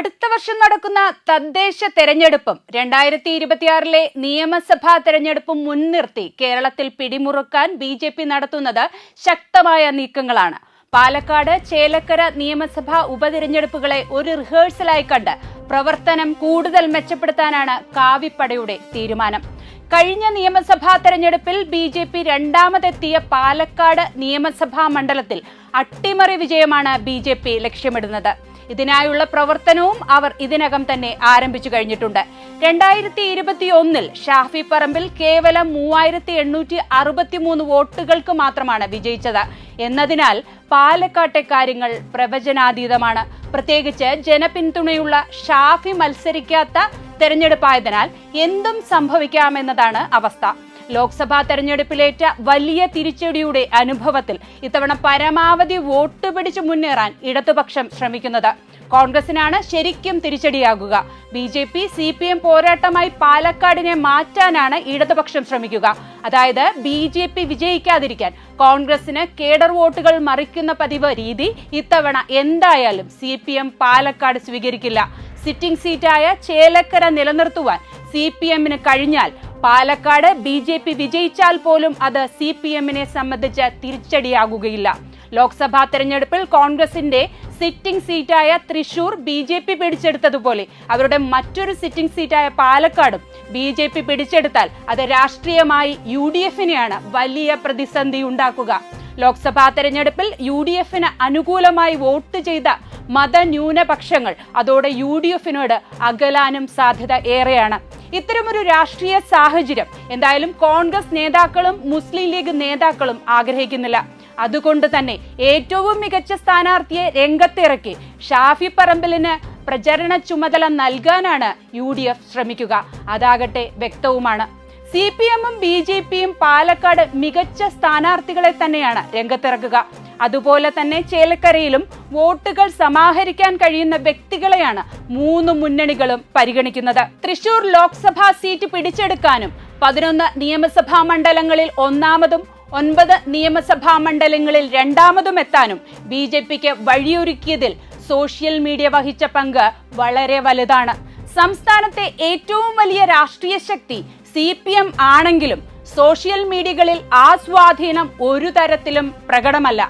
അടുത്ത വർഷം നടക്കുന്ന തദ്ദേശ തെരഞ്ഞെടുപ്പും രണ്ടായിരത്തി ഇരുപത്തിയാറിലെ നിയമസഭാ തെരഞ്ഞെടുപ്പും മുൻനിർത്തി കേരളത്തിൽ പിടിമുറുക്കാൻ ബി ജെ പി നടത്തുന്നത് ശക്തമായ നീക്കങ്ങളാണ്. പാലക്കാട് ചേലക്കര നിയമസഭാ ഉപതെരഞ്ഞെടുപ്പുകളെ ഒരു റിഹേഴ്സലായി കണ്ട് പ്രവർത്തനം കൂടുതൽ മെച്ചപ്പെടുത്താനാണ് കാവിപ്പടയുടെ തീരുമാനം. കഴിഞ്ഞ നിയമസഭാ തെരഞ്ഞെടുപ്പിൽ ബി ജെ പി രണ്ടാമതെത്തിയ പാലക്കാട് നിയമസഭാ മണ്ഡലത്തിൽ അട്ടിമറി വിജയമാണ് ബി ജെ പി ലക്ഷ്യമിടുന്നത്. ഇതിനായുള്ള പ്രവർത്തനവും അവർ ഇതിനകം തന്നെ ആരംഭിച്ചു കഴിഞ്ഞിട്ടുണ്ട്. രണ്ടായിരത്തി ഇരുപത്തി ഒന്നിൽ ഷാഫി പറമ്പിൽ കേവലം മൂവായിരത്തി എണ്ണൂറ്റി അറുപത്തിമൂന്ന് വോട്ടുകൾക്ക് മാത്രമാണ് വിജയിച്ചത്. എന്നതിനാൽ പാലക്കാട്ടെ കാര്യങ്ങൾ പ്രവചനാതീതമാണ്. പ്രത്യേകിച്ച് ജനപിന്തുണയുള്ള ഷാഫി മത്സരിക്കാത്ത തെരഞ്ഞെടുപ്പായതിനാൽ എന്തും സംഭവിക്കാമെന്നതാണ് അവസ്ഥ. ലോക്സഭാ തെരഞ്ഞെടുപ്പിലേറ്റ വലിയ തിരിച്ചടിയുടെ അനുഭവത്തിൽ ഇത്തവണ പരമാവധി വോട്ട് പിടിച്ചു മുന്നേറാൻ ഇടതുപക്ഷം ശ്രമിക്കുന്നത്. കോൺഗ്രസിനാണ് ശരിക്കും തിരിച്ചടിയാകുക. B J P C P M പോരാട്ടമായി പാലക്കാടിനെ മാറ്റാനാണ് ഇടതുപക്ഷം ശ്രമിക്കുക. അതായത് ബി ജെ പി വിജയിക്കാതിരിക്കാൻ കോൺഗ്രസിന് കേഡർ വോട്ടുകൾ മറിക്കുന്ന പതിവ് രീതി ഇത്തവണ എന്തായാലും സി പി എം പാലക്കാട് സ്വീകരിക്കില്ല. സിറ്റിംഗ് സീറ്റായ ചേലക്കര നിലനിർത്തുവാൻ സി പി എമ്മിന് കഴിഞ്ഞാൽ പാലക്കാട് ബി ജെ പി വിജയിച്ചാൽ പോലും അത് സി പി എമ്മിനെ സംബന്ധിച്ച് തിരിച്ചടിയാകുകയില്ല. ലോക്സഭാ തെരഞ്ഞെടുപ്പിൽ കോൺഗ്രസിന്റെ സിറ്റിംഗ് സീറ്റായ തൃശൂർ ബി ജെ പി പിടിച്ചെടുത്തതുപോലെ അവരുടെ മറ്റൊരു സിറ്റിംഗ് സീറ്റായ പാലക്കാടും ബി ജെ പി പിടിച്ചെടുത്താൽ അത് രാഷ്ട്രീയമായി യു ഡി എഫിനെയാണ് വലിയ പ്രതിസന്ധി ഉണ്ടാക്കുക. ലോക്സഭാ തെരഞ്ഞെടുപ്പിൽ യു ഡി എഫിന് അനുകൂലമായി വോട്ട് ചെയ്ത മതന്യൂനപക്ഷങ്ങൾ അതോടെ യു ഡി എഫിനോട് അകലാനും സാധ്യത ഏറെയാണ്. ഇത്തരമൊരു രാഷ്ട്രീയ സാഹചര്യം എന്തായാലും കോൺഗ്രസ് നേതാക്കളും മുസ്ലിം ലീഗ് നേതാക്കളും ആഗ്രഹിക്കുന്നില്ല. അതുകൊണ്ട് തന്നെ ഏറ്റവും മികച്ച സ്ഥാനാർത്ഥിയെ രംഗത്തിറക്കി ഷാഫി പറമ്പലിന് പ്രചരണ ചുമതല നൽകാനാണ് യു ഡി എഫ് ശ്രമിക്കുക. അതാകട്ടെ വ്യക്തവുമാണ്. സി പി എമ്മും ബി ജെ പിയും പാലക്കാട് മികച്ച സ്ഥാനാർത്ഥികളെ തന്നെയാണ് രംഗത്തിറക്കുക അതുപോലെ തന്നെ ചേലക്കരയിലും വോട്ടുകൾ സമാഹരിക്കാൻ കഴിയുന്ന വ്യക്തികളെയാണ് മൂന്ന് മുന്നണികളും പരിഗണിക്കുന്നത്. തൃശൂർ ലോക്സഭാ സീറ്റ് പിടിച്ചെടുക്കാനും പതിനൊന്ന് നിയമസഭാ മണ്ഡലങ്ങളിൽ ഒന്നാമതും ഒൻപത് നിയമസഭാ മണ്ഡലങ്ങളിൽ രണ്ടാമതും എത്താനും ബി ജെ പിക്ക് വഴിയൊരുക്കിയതിൽ സോഷ്യൽ മീഡിയ വഹിച്ച പങ്ക് വളരെ വലുതാണ്. സംസ്ഥാനത്തെ ഏറ്റവും വലിയ രാഷ്ട്രീയ ശക്തി സി പി എം ആണെങ്കിലും സോഷ്യൽ മീഡിയകളിൽ ആ സ്വാധീനം ഒരു തരത്തിലും പ്രകടമല്ല.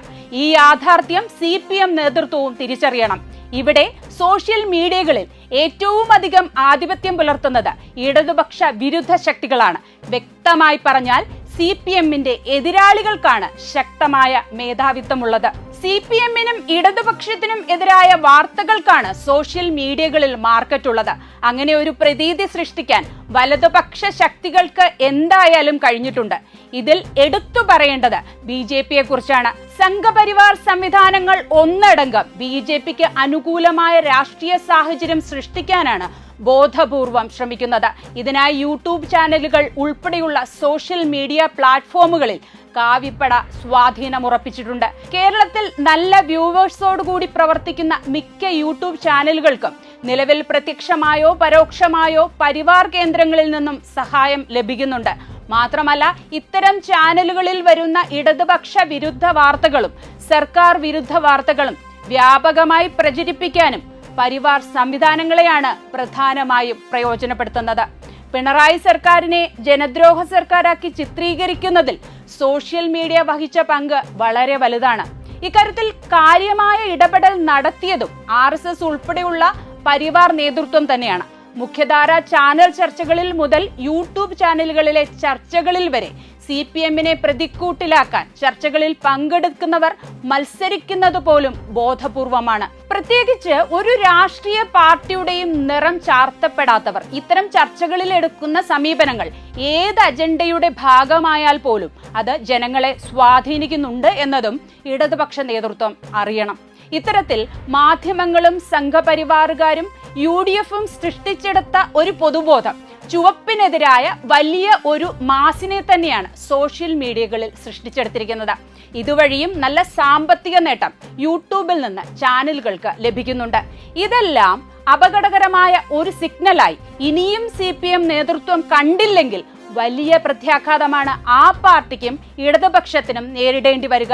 ഈ യാഥാർത്ഥ്യം സി പി എം നേതൃത്വവും തിരിച്ചറിയണം. ഇവിടെ സോഷ്യൽ മീഡിയകളിൽ ഏറ്റവും അധികം ആധിപത്യം പുലർത്തുന്നത് ഇടതുപക്ഷ വിരുദ്ധ ശക്തികളാണ്. വ്യക്തമായി പറഞ്ഞാൽ സി പി എമ്മിന്റെ എതിരാളികൾക്കാണ് ശക്തമായ മേധാവിത്വമുള്ളത്. സി പി എമ്മിനും ഇടതുപക്ഷത്തിനും എതിരായ വാർത്തകൾക്കാണ് സോഷ്യൽ മീഡിയകളിൽ മാർക്കറ്റുള്ളത്. അങ്ങനെ ഒരു പ്രതീതി സൃഷ്ടിക്കാൻ വലതുപക്ഷ ശക്തികൾക്ക് എന്തായാലും കഴിഞ്ഞിട്ടുണ്ട്. ഇതിൽ എടുത്തു പറയേണ്ടത് ബി ജെ പിയെ കുറിച്ചാണ് സംഘപരിവാർ സംവിധാനങ്ങൾ ഒന്നടങ്കം ബി ജെ പിക്ക് അനുകൂലമായ രാഷ്ട്രീയ സാഹചര്യം സൃഷ്ടിക്കാനാണ് ബോധപൂർവം ശ്രമിക്കുന്നത്. ഇതിനായി യൂട്യൂബ് ചാനലുകൾ ഉൾപ്പെടെയുള്ള സോഷ്യൽ മീഡിയ പ്ലാറ്റ്ഫോമുകളിൽ കാവിപ്പട സ്വാധീനം ഉറപ്പിച്ചിട്ടുണ്ട് കേരളത്തിൽ നല്ല വ്യൂവേഴ്സോടുകൂടി പ്രവർത്തിക്കുന്ന മിക്ക യൂട്യൂബ് ചാനലുകൾക്കും നിലവിൽ പ്രത്യക്ഷമായോ പരോക്ഷമായോ പരിവാർ കേന്ദ്രങ്ങളിൽ നിന്നും സഹായം ലഭിക്കുന്നുണ്ട്. മാത്രമല്ല ഇത്തരം ചാനലുകളിൽ വരുന്ന ഇടതുപക്ഷ വിരുദ്ധ വാർത്തകളും സർക്കാർ വിരുദ്ധ വാർത്തകളും വ്യാപകമായി പ്രചരിപ്പിക്കാനും പരിവാർ സംവിധാനങ്ങളെയാണ് പ്രധാനമായും പ്രയോജനപ്പെടുത്തുന്നത്. പിണറായി സർക്കാരിനെ ജനദ്രോഹ സർക്കാരാക്കി ചിത്രീകരിക്കുന്നതിൽ സോഷ്യൽ മീഡിയ വഹിച്ച പങ്ക് വളരെ വലുതാണ്. ഇക്കാര്യത്തിൽ കാര്യമായ ഇടപെടൽ നടത്തിയതും ആർ എസ് എസ് ഉൾപ്പെടെയുള്ള പരിവാർ നേതൃത്വം തന്നെയാണ്. മുഖ്യധാര ചാനൽ ചർച്ചകളിൽ മുതൽ യൂട്യൂബ് ചാനലുകളിലെ ചർച്ചകളിൽ വരെ സി പി എമ്മിനെ പ്രതിക്കൂട്ടിലാക്കാൻ ചർച്ചകളിൽ പങ്കെടുക്കുന്നവർ മത്സരിക്കുന്നത് പോലും ബോധപൂർവമാണ്. പ്രത്യേകിച്ച് ഒരു രാഷ്ട്രീയ പാർട്ടിയുടെയും നിറം ചാർത്തപ്പെടാത്തവർ ഇത്തരം ചർച്ചകളിൽ എടുക്കുന്ന സമീപനങ്ങൾ ഏത് അജണ്ടയുടെ ഭാഗമായാൽ പോലും അത് ജനങ്ങളെ സ്വാധീനിക്കുന്നുണ്ട് എന്നതും ഇടതുപക്ഷ നേതൃത്വം അറിയണം. ഇത്തരത്തിൽ മാധ്യമങ്ങളും സംഘപരിവാറുകാരും യു ഡി എഫും സൃഷ്ടിച്ചെടുത്ത ഒരു പൊതുബോധം ചുവപ്പിനെതിരായ വലിയ ഒരു മാസിനെ തന്നെയാണ് സോഷ്യൽ മീഡിയകളിൽ സൃഷ്ടിച്ചെടുത്തിരിക്കുന്നത്. ഇതുവഴിയും നല്ല സാമ്പത്തിക നേട്ടം യൂട്യൂബിൽ നിന്ന് ചാനലുകൾക്ക് ലഭിക്കുന്നുണ്ട്. ഇതെല്ലാം അപകടകരമായ ഒരു സിഗ്നലായി ഇനിയും സി പി എം നേതൃത്വം കണ്ടില്ലെങ്കിൽ വലിയ പ്രത്യാഘാതമാണ് ആ പാർട്ടിക്കും ഇടതുപക്ഷത്തിനും നേരിടേണ്ടി വരിക.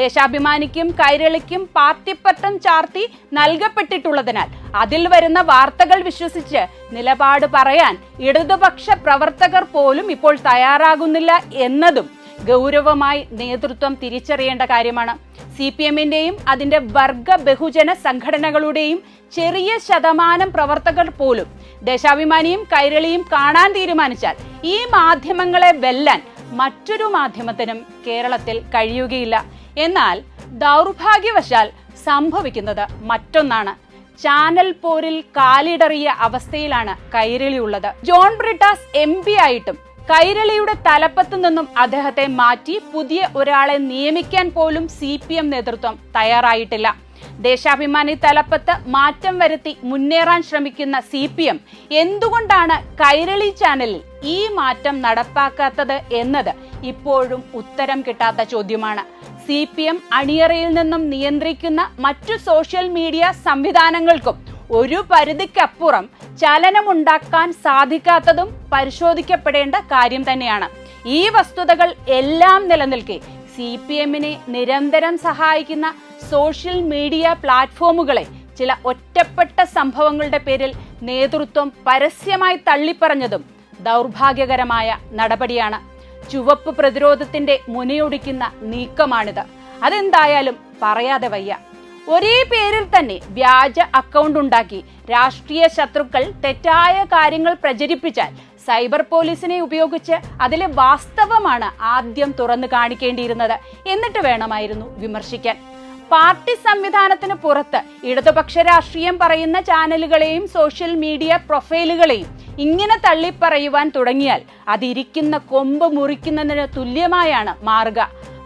ദേശാഭിമാനിക്കും കൈരളിക്കും പാർട്ടിപ്പട്ടം ചാർത്തി നൽകപ്പെട്ടിട്ടുള്ളതിനാൽ അതിൽ വരുന്ന വാർത്തകൾ വിശ്വസിച്ച് നിലപാട് പറയാൻ ഇടതുപക്ഷ പ്രവർത്തകർ പോലും ഇപ്പോൾ തയ്യാറാകുന്നില്ല എന്നതും ഗൗരവമായി നേതൃത്വം തിരിച്ചറിയേണ്ട കാര്യമാണ്. സി പി എമ്മിന്റെയും അതിന്റെ വർഗ ബഹുജന സംഘടനകളുടെയും ചെറിയ ശതമാനം പ്രവർത്തകർ പോലും ദേശാഭിമാനിയും കൈരളിയും കാണാൻ തീരുമാനിച്ചാൽ ഈ മാധ്യമങ്ങളെ വെല്ലാൻ മറ്റൊരു മാധ്യമത്തിനും കേരളത്തിൽ കഴിയുകയില്ല. എന്നാൽ ദൗർഭാഗ്യവശാൽ സംഭവിക്കുന്നത് മറ്റൊന്നാണ്. ചാനൽ പോരിൽ കാലിടറിയ അവസ്ഥയിലാണ് കൈരളി ഉള്ളത്. ജോൺ ബ്രിട്ടാസ് എം പി ആയിട്ടും കൈരളിയുടെ തലപ്പത്തു നിന്നും അദ്ദേഹത്തെ മാറ്റി പുതിയ ഒരാളെ നിയമിക്കാൻ പോലും സി പി എം നേതൃത്വം തയ്യാറായിട്ടില്ല. ദേശാഭിമാനി തലപ്പത്ത് മാറ്റം വരുത്തി മുന്നേറാൻ ശ്രമിക്കുന്ന സി പി എം എന്തുകൊണ്ടാണ് കൈരളി ചാനലിൽ ഈ മാറ്റം നടപ്പാക്കാത്തത് എന്നത് ഇപ്പോഴും ഉത്തരം കിട്ടാത്ത ചോദ്യമാണ്. സി പി എം അണിയറയിൽ നിന്നും നിയന്ത്രിക്കുന്ന മറ്റു സോഷ്യൽ മീഡിയ സംവിധാനങ്ങൾക്കും ഒരു പരിധിക്കപ്പുറം ചലനമുണ്ടാക്കാൻ സാധിക്കാത്തതും പരിശോധിക്കപ്പെടേണ്ട കാര്യം തന്നെയാണ്. ഈ വസ്തുതകൾ എല്ലാം നിലനിൽക്കെ സി പി എമ്മിനെ നിരന്തരം സഹായിക്കുന്ന സോഷ്യൽ മീഡിയ പ്ലാറ്റ്ഫോമുകളെ ചില ഒറ്റപ്പെട്ട സംഭവങ്ങളുടെ പേരിൽ നേതൃത്വം പരസ്യമായി തള്ളിപ്പറഞ്ഞതും ദൗർഭാഗ്യകരമായ നടപടിയാണ്. ചുവപ്പ് പ്രതിരോധത്തിന്റെ മുനയൊടിക്കുന്ന നീക്കമാണിത്. അതെന്തായാലും പറയാതെ വയ്യ. ഒരേ പേരിൽ തന്നെ വ്യാജ അക്കൗണ്ട് ഉണ്ടാക്കി രാഷ്ട്രീയ ശത്രുക്കൾ തെറ്റായ കാര്യങ്ങൾ പ്രചരിപ്പിച്ചാൽ സൈബർ പോലീസിനെ ഉപയോഗിച്ച് അതിലെ വാസ്തവമാണ് ആദ്യം തുറന്നു കാണിക്കേണ്ടിയിരുന്നത് എന്നിട്ട് വേണമായിരുന്നു വിമർശിക്കാൻ. പാർട്ടി സംവിധാനത്തിന് പുറത്ത് ഇടതുപക്ഷ രാഷ്ട്രീയം പറയുന്ന ചാനലുകളെയും സോഷ്യൽ മീഡിയ പ്രൊഫൈലുകളെയും ഇങ്ങനെ തള്ളിപ്പറയുവാൻ തുടങ്ങിയാൽ അതിരിക്കുന്ന കൊമ്പ് മുറിക്കുന്നതിന് തുല്യമായാണ് മാറുക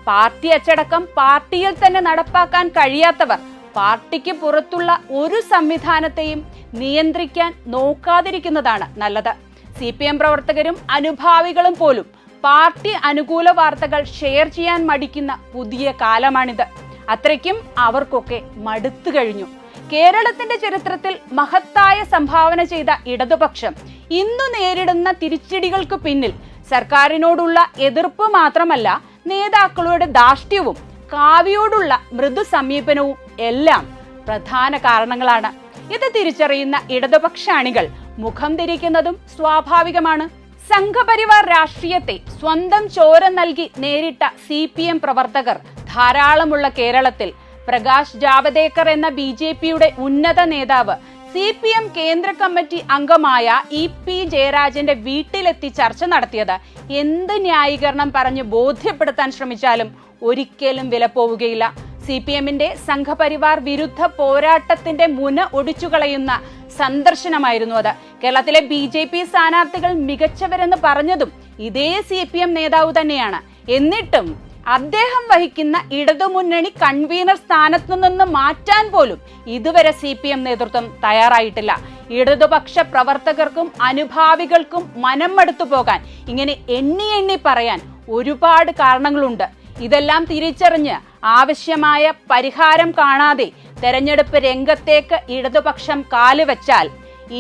പാർട്ടി അച്ചടക്കം പാർട്ടിയിൽ തന്നെ നടപ്പാക്കാൻ കഴിയാത്തവർ പാർട്ടിക്ക് പുറത്തുള്ള ഒരു സംവിധാനത്തെയും നിയന്ത്രിക്കാൻ നോക്കാതിരിക്കുന്നതാണ് നല്ലത്. സി പി എം പ്രവർത്തകരും അനുഭാവികളും പോലും പാർട്ടി അനുകൂല വാർത്തകൾ ഷെയർ ചെയ്യാൻ മടിക്കുന്ന പുതിയ കാലമാണിത്. അത്രയ്ക്കും അവർക്കൊക്കെ മടുത്തു കഴിഞ്ഞു. കേരളത്തിന്റെ ചരിത്രത്തിൽ മഹത്തായ സംഭാവന ചെയ്ത ഇടതുപക്ഷം ഇന്നു നേരിടുന്ന തിരിച്ചടികൾക്ക് പിന്നിൽ സർക്കാരിനോടുള്ള എതിർപ്പ് മാത്രമല്ല നേതാക്കളുടെ ധാർഷ്ട്യവും കാവ്യോടുള്ള മൃദു സമീപനവും എല്ലാം പ്രധാന കാരണങ്ങളാണ്. ഇത് തിരിച്ചറിയുന്ന ഇടതുപക്ഷ അണികൾ മുഖം തിരിക്കുന്നതും സ്വാഭാവികമാണ്. സംഘപരിവാർ രാഷ്ട്രീയത്തെ സ്വന്തം ചോര നൽകി നേരിട്ട സി പി എം പ്രവർത്തകർ ധാരാളമുള്ള കേരളത്തിൽ പ്രകാശ് ജാവദേക്കർ എന്ന ബി ജെ പിയുടെ ഉന്നത നേതാവ് സി പി എം കേന്ദ്ര കമ്മിറ്റി അംഗമായ ഇ പി ജയരാജന്റെ വീട്ടിലെത്തി ചർച്ച നടത്തിയത്. എന്ത് ന്യായീകരണം പറഞ്ഞ് ബോധ്യപ്പെടുത്താൻ ശ്രമിച്ചാലും ഒരിക്കലും വില പോവുകയില്ല. സി പി എമ്മിന്റെ സംഘപരിവാർ വിരുദ്ധ പോരാട്ടത്തിന്റെ മുന ഒടിച്ചുകളയുന്ന സന്ദർശനമായിരുന്നു അത്. കേരളത്തിലെ ബി ജെ പി സ്ഥാനാർത്ഥികൾ മികച്ചവരെന്ന് പറഞ്ഞതും ഇതേ സി പി എം നേതാവ് തന്നെയാണ്. എന്നിട്ടും അദ്ദേഹം വഹിക്കുന്ന ഇടതുമുന്നണി കൺവീനർ സ്ഥാനത്തു നിന്ന് മാറ്റാൻ പോലും ഇതുവരെ സി പി എം നേതൃത്വം തയ്യാറായിട്ടില്ല. ഇടതുപക്ഷ പ്രവർത്തകർക്കും അനുഭാവികൾക്കും മനം മടുത്തു പോകാൻ ഇങ്ങനെ എണ്ണി എണ്ണി പറയാൻ ഒരുപാട് കാരണങ്ങളുണ്ട്. ഇതെല്ലാം തിരിച്ചറിഞ്ഞ് ആവശ്യമായ പരിഹാരം കാണാതെ തെരഞ്ഞെടുപ്പ് രംഗത്തേക്ക് ഇടതുപക്ഷം കാലുവെച്ചാൽ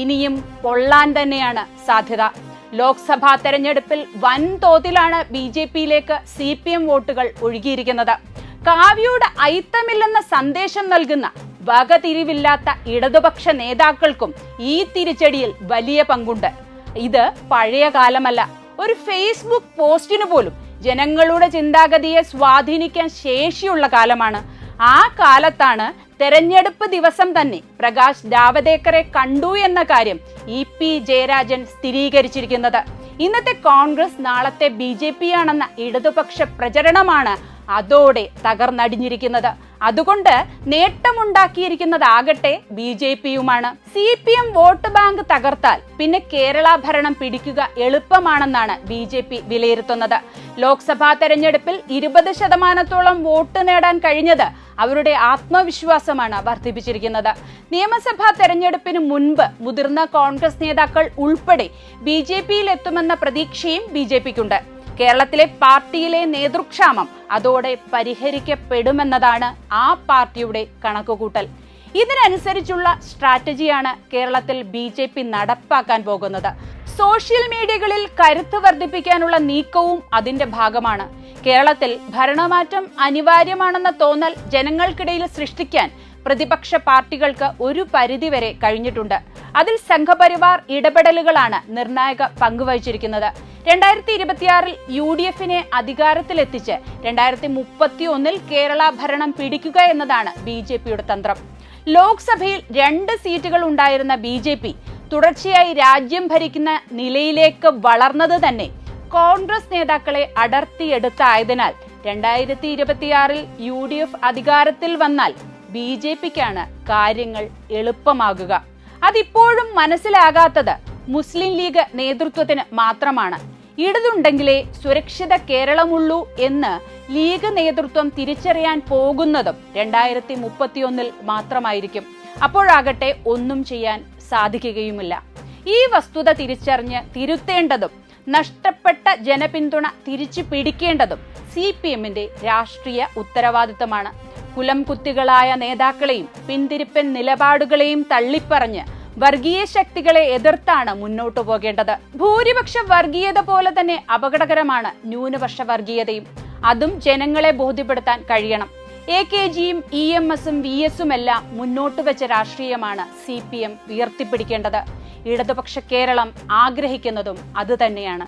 ഇനിയും പൊള്ളാൻ തന്നെയാണ് സാധ്യത. ലോക്സഭാ തെരഞ്ഞെടുപ്പിൽ വൻതോതിലാണ് ബി ജെ പിയിലേക്ക് സി പി എം വോട്ടുകൾ ഒഴുകിയിരിക്കുന്നത്. കാവ്യയുടെ ഐത്തമില്ലെന്ന സന്ദേശം നൽകുന്ന വകതിരിവില്ലാത്ത ഇടതുപക്ഷ നേതാക്കൾക്കും ഈ തിരിച്ചടിയിൽ വലിയ പങ്കുണ്ട്. ഇത് പഴയ കാലമല്ല. ഒരു ഫേസ്ബുക്ക് പോസ്റ്റിനു പോലും ജനങ്ങളുടെ ചിന്താഗതിയെ സ്വാധീനിക്കാൻ ശേഷിയുള്ള കാലമാണ്. ആ കാലത്താണ് തെരഞ്ഞെടുപ്പ് ദിവസം തന്നെ പ്രകാശ് ജാവദേക്കറെ കണ്ടു എന്ന കാര്യം ഇ പി ജയരാജൻ സ്ഥിരീകരിച്ചിരിക്കുന്നത്. ഇന്നത്തെ കോൺഗ്രസ് നാളത്തെ ബി ജെ പി ആണെന്ന ഇടതുപക്ഷ പ്രചരണമാണ് അതോടെ തകർന്നടിഞ്ഞിരിക്കുന്നത്. അതുകൊണ്ട് നേട്ടമുണ്ടാക്കിയിരിക്കുന്നതാകട്ടെ B J പിയുമാണ്. C P M vote bank തകർത്താൽ പിന്നെ കേരള ഭരണം പിടിക്കുക എളുപ്പമാണെന്നാണ് ബി ജെ പി വിലയിരുത്തുന്നത്. ലോക്സഭാ തെരഞ്ഞെടുപ്പിൽ ഇരുപത് ശതമാനത്തോളം വോട്ട് നേടാൻ കഴിഞ്ഞത് അവരുടെ ആത്മവിശ്വാസമാണ് വർദ്ധിപ്പിച്ചിരിക്കുന്നത്. നിയമസഭാ തെരഞ്ഞെടുപ്പിന് മുൻപ് മുതിർന്ന കോൺഗ്രസ് നേതാക്കൾ ഉൾപ്പെടെ ബി ജെ പിയിൽ എത്തുമെന്ന പ്രതീക്ഷയും ബി ജെ പിക്കുണ്ട്. കേരളത്തിലെ പാർട്ടിയിലെ നേതൃക്ഷാമം അതോടെ പരിഹരിക്കപ്പെടുമെന്നതാണ് ആ പാർട്ടിയുടെ കണക്കുകൂട്ടൽ. ഇതിനനുസരിച്ചുള്ള സ്ട്രാറ്റജിയാണ് കേരളത്തിൽ ബി ജെ പി നടപ്പാക്കാൻ പോകുന്നത്. സോഷ്യൽ മീഡിയകളിൽ കരുത്ത് വർദ്ധിപ്പിക്കാനുള്ള നീക്കവും അതിന്റെ ഭാഗമാണ്. കേരളത്തിൽ ഭരണമാറ്റം അനിവാര്യമാണെന്ന തോന്നൽ ജനങ്ങൾക്കിടയിൽ സൃഷ്ടിക്കാൻ പ്രതിപക്ഷ പാർട്ടികൾക്ക് ഒരു പരിധിവരെ കഴിഞ്ഞിട്ടുണ്ട്. അതിൽ സംഘപരിവാർ ഇടപെടലുകളാണ് നിർണായക പങ്കുവഹിച്ചിരിക്കുന്നത്. രണ്ടായിരത്തി ഇരുപത്തിയാറിൽ യു ഡി എഫിനെ അധികാരത്തിലെത്തിച്ച് രണ്ടായിരത്തി മുപ്പത്തി ഒന്നിൽ കേരള ഭരണം പിടിക്കുക എന്നതാണ് ബി ജെ പിയുടെ തന്ത്രം. ലോക്സഭയിൽ രണ്ട് സീറ്റുകൾ ഉണ്ടായിരുന്ന ബി ജെ പി തുടർച്ചയായി രാജ്യം ഭരിക്കുന്ന നിലയിലേക്ക് വളർന്നത് തന്നെ കോൺഗ്രസ് നേതാക്കളെ അടർത്തിയെടുത്തായതിനാൽ രണ്ടായിരത്തി ഇരുപത്തിയാറിൽ യു ഡി എഫ് അധികാരത്തിൽ വന്നാൽ ബി ജെ പിക്കാണ് കാര്യങ്ങൾ എളുപ്പമാകുക. അതിപ്പോഴും മനസ്സിലാകാത്തത് മുസ്ലിം ലീഗ് നേതൃത്വത്തിന് മാത്രമാണ്. ഇടതുണ്ടെങ്കിലേ സുരക്ഷിത കേരളമുള്ളൂ എന്ന് ലീഗ് നേതൃത്വം തിരിച്ചറിയാൻ പോകുന്നതും രണ്ടായിരത്തി മുപ്പത്തിയൊന്നിൽ മാത്രമായിരിക്കും. അപ്പോഴാകട്ടെ ഒന്നും ചെയ്യാൻ സാധിക്കുകയുമില്ല. ഈ വസ്തുത തിരിച്ചറിഞ്ഞ് തിരുത്തേണ്ടതും നഷ്ടപ്പെട്ട ജനപിന്തുണ തിരിച്ചു പിടിക്കേണ്ടതും സി പി എമ്മിന്റെ രാഷ്ട്രീയ ഉത്തരവാദിത്തമാണ് കുലം കുത്തികളായ നേതാക്കളെയും പിന്തിരിപ്പൻ നിലപാടുകളെയും തള്ളിപ്പറഞ്ഞ് വർഗീയ ശക്തികളെ എതിർത്താണ് മുന്നോട്ടു പോകേണ്ടത്. ഭൂരിപക്ഷ വർഗീയത പോലെ തന്നെ അപകടകരമാണ് ന്യൂനപക്ഷ വർഗീയതയും അതും ജനങ്ങളെ ബോധ്യപ്പെടുത്താൻ കഴിയണം. എ കെ ജിയും ഇ എം എസും വി എസും എല്ലാം മുന്നോട്ട് വെച്ച രാഷ്ട്രീയമാണ് സി പി എം ഉയർത്തിപ്പിടിക്കേണ്ടത്. ഇടതുപക്ഷ കേരളം ആഗ്രഹിക്കുന്നതും അതുതന്നെയാണ്.